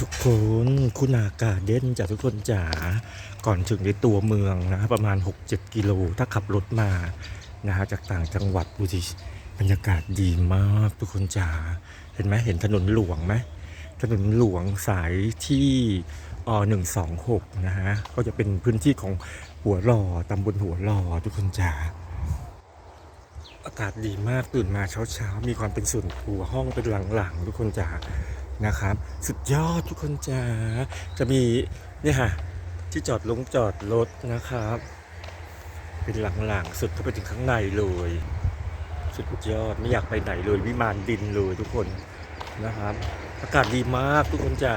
ทุกคนคุณอากาเด่นจากทุกคนจ๋าก่อนถึงในตัวเมืองนะประมาณ 6-7 กิโล ถ้าขับรถมานะฮะจากต่างจังหวัดดูสิบรรยากาศดีมากทุกคนจ๋าเห็นไหมเห็นถนนหลวงไหมถนนหลวงสายที่เอหนึ่งสองหกนะฮะ ก็จะเป็นพื้นที่ของหัวหล่อตำบลหัวหล่อทุกคนจ๋าอากาศดีมากตื่นมาเช้าๆ มีความเป็นส่วนตัวห้องเป็นหลังๆ ทุกคนจ๋า นะครับ สุดยอดทุกคนจ๋าจะมีเนี่ยฮะที่จอดลงจอดรถนะครับ เป็นหลังๆ สุดเข้าไปถึงข้างในเลย สุดยอดไม่อยากไปไหนเลยวิมานดินเลยทุกคนนะครับ อากาศดีมากทุกคนจ๋า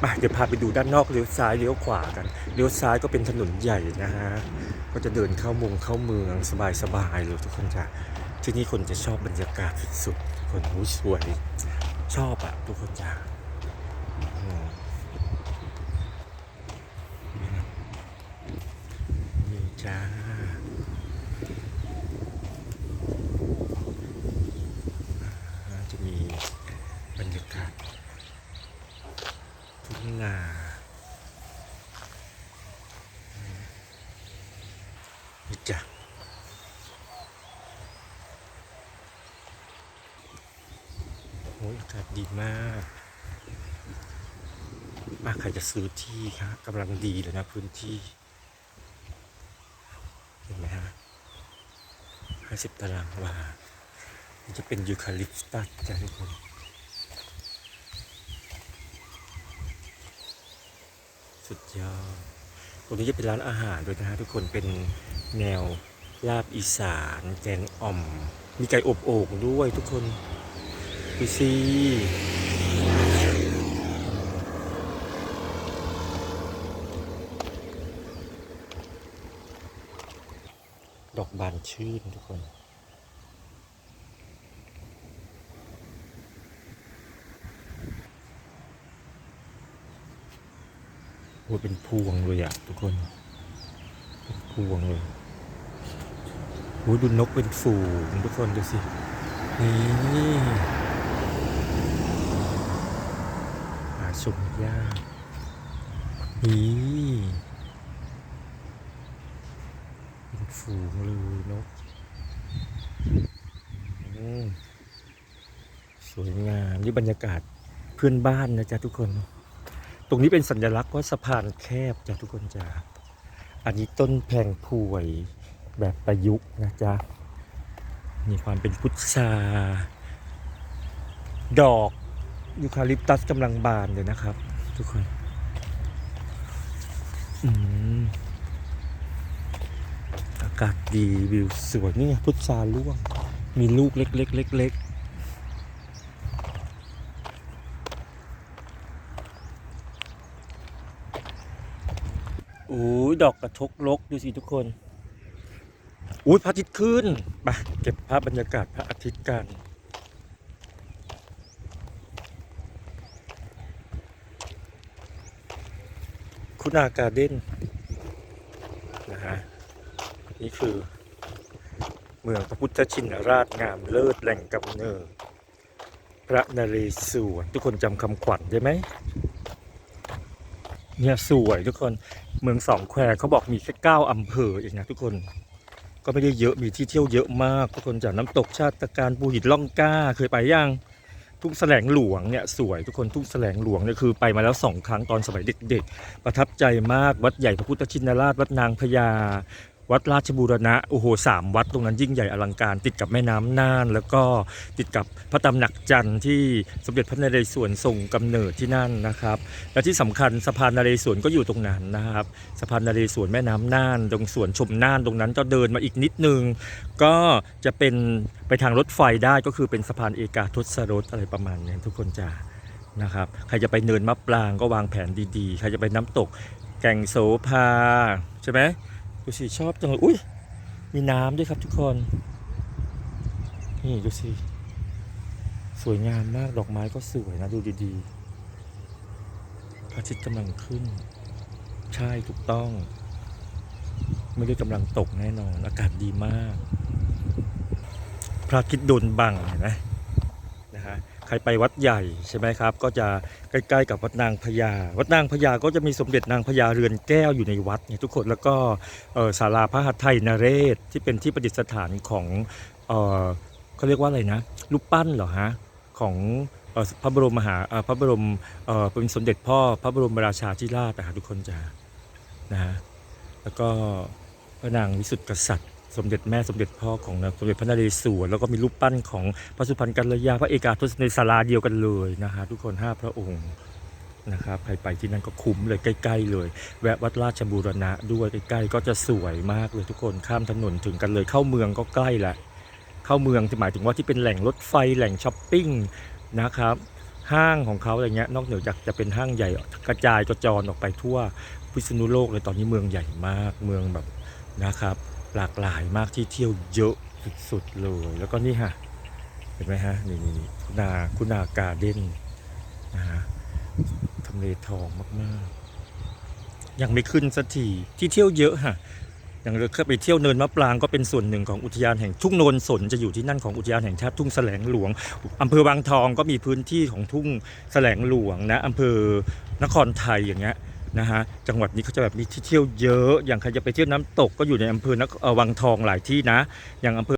ไปเดี๋ยวพาไปดูด้านนอกเลี้ยวซ้ายเลี้ยวขวากันเลี้ยวซ้ายก็เป็นถนนใหญ่นะฮะก็จะเดินเข้ามุงเข้าเมืองสบายๆเลยทุกคนจ้ะที่นี่คนจะชอบบรรยากาศสุดๆคนรู้สวย ชอบอะทุกคนจะอืมนี่จ้าจะมีบรรยากาศทุ่งนา นี่จ้ะโอ้ยอากาศดีมากมาใครจะซื้อที่ครับกำลังดีเลยนะพื้นที่ เห็นไหมฮะห้าสิบตารางวาจะเป็นยูคาลิปตัสจ้ะทุกคนสุดยอด ตรงนี้จะเป็นร้านอาหารด้วยนะฮะทุกคน เป็นแนวลาบอีสาน แกงอ่อม มีไก่อบโอ่งด้วยทุกคน ดูสิดอกบานชื่นทุกคนโอ้เป็นพวงเลยอะทุกคน เป็นพวงเลยโอ้ดูนกเป็นฝูงทุกคนดูสิ นี่ หาชมยากนี่เป็นฝูงเลยนกสวยงามนี่บรรยากาศเพื่อนบ้านนะจ๊ะทุกคน ตรงนี้เป็นสัญลักษณ์ว่าสะพานแคบจ้ะทุกคนจ้ะอันนี้ต้นแพงพวยแบบประยุกต์นะจ๊ะมีความเป็นพุทราดอก ยูคาลิปตัสกำลังบานเลยนะครับ ทุกคนอืมอากาศดีวิวสวยนี่ไงพุทราล่วง มีลูกเล็กๆเล็กๆโอ้ยดอกกระทกลกดูสิทุกคน อุ้ยพระอาทิตย์ขึ้นไปเก็บภาพบรรยากาศพระอาทิตย์กัน คุณาการ์เด้นนะฮะนี่คือเมืองพระพุทธชินราชงามเลิศแหล่งกำเนิดพระนเรศวรทุกคนจำคำขวัญได้ไหมเนี่ยสวยทุกคนเมืองสองแควเขาบอกมีแค่เก้าอำเภอเองนะทุกคนก็ไม่ได้เยอะมีที่เที่ยวเยอะมากทุกคนจากน้ำตกชาติการปูหินล่องกล้าเคยไปยัง ทุ่งแสลงหลวงเนี่ยสวยทุกคนทุ่งแสลงหลวงเนี่ยคือไปมาแล้วสองครั้งตอนสมัยเด็ก ๆ ประทับใจมากวัดใหญ่พระพุทธชินราชวัดนางพญา วัดราชบูรณะโอ้โหสามวัดตรงนั้นยิ่งใหญ่อลังการ ติดกับแม่น้ำน่าน แล้วก็ติดกับพระตำหนักจันทร์ที่สมเด็จพระนเรศวรทรงกำเนิดที่นั่นนะครับ และที่สำคัญสะพานนเรศวรก็อยู่ตรงนั้นนะครับสะพานนเรศวรแม่น้ำน่าน ตรงสวนชมน่านตรงนั้นก็เดินมาอีกนิดนึง ก็จะเป็นไปทางรถไฟได้ก็คือเป็นสะพานเอกาทศรสอะไรประมาณนี้ทุกคนจะนะครับใครจะไปเนินมะปรางก็วางแผนดีๆ ใครจะไปน้ำตกแก่งโสภาใช่ไหม ดูสิชอบจังเลยอุ้ยมีน้ำด้วยครับทุกคน นี่ดูสิสวยงามมากดอกไม้ก็สวยนะดูดีๆพระอาทิตย์กำลังขึ้น ใช่ถูกต้อง ไม่ได้กำลังตกแน่นอน อากาศดีมาก พระอาทิตย์โดนบังเห็นไหม ใครไปวัดใหญ่ใช่ไหมครับ ก็จะใกล้ๆกับวัดนางพญา วัดนางพญาก็จะมีสมเด็จนางพญาเรือนแก้วอยู่ในวัดเนี่ยทุกคนแล้วก็ศาลาพระหัตถ์ไทยนเรศที่เป็นที่ประดิษฐานของเออเขาเรียกว่าอะไรนะรูปปั้นเหรอฮะของออพระบรมมหาพระบรมเป็นสมเด็จพ่อพระบรมราชาธิราชนะทุกคนจะนะฮะแล้วก็พระนางวิสุทธิกษัตริย์ สมเด็จแม่สมเด็จพ่อของสมเด็จพระนเรศวรแล้วก็มีรูปปั้นของพระสุพรรณกัลยาพระเอกาทศในศาลาเดียวกันเลยนะฮะทุกคนห้าพระองค์นะครับใครไปที่นั่นก็คุ้มเลยใกล้ ๆ เลย แวะวัดราชบูรณะด้วยใกล้ๆก็จะสวยมากเลยทุกคนข้ามถนนถึงกันเลยเข้าเมืองก็ใกล้แหละ เข้าเมืองที่หมายถึงว่าที่เป็นแหล่งรถไฟแหล่งช้อปปิ้งนะครับห้างของเขาอะไรเงี้ยนอกเหนือจากจะเป็นห้างใหญ่กระจายกระจรออกไปทั่วพิษณุโลกเลยตอนนี้เมืองใหญ่มากเมืองแบบนะครับ หลากหลายมากที่เที่ยวเยอะสุดๆเลย แล้วก็นี่ฮะเห็นไหมฮะนี่นี่นี่คุณาคุณาการ์เด้นนะฮะทำเลทองมากๆ ยังไม่ขึ้นสักทีที่เที่ยวเยอะฮะอย่างเราเคยไปเที่ยวเนินมะปรางก็เป็นส่วนหนึ่งของอุทยานแห่งทุ่งโนนสนจะอยู่ที่นั่นของอุทยานแห่งชาติทุ่งแสลงหลวงอำเภอบางทองก็มีพื้นที่ของทุ่งแสลงหลวงนะอำเภอนครไทยอย่างเงี้ย นะฮะจังหวัดนี้เขาจะแบบมีที่เที่ยวเยอะ อย่างใครจะไปเที่ยวน้ำตกก็อยู่ในอำเภอนครเอ่อวังทองหลายที่นะ อย่างอำเภอ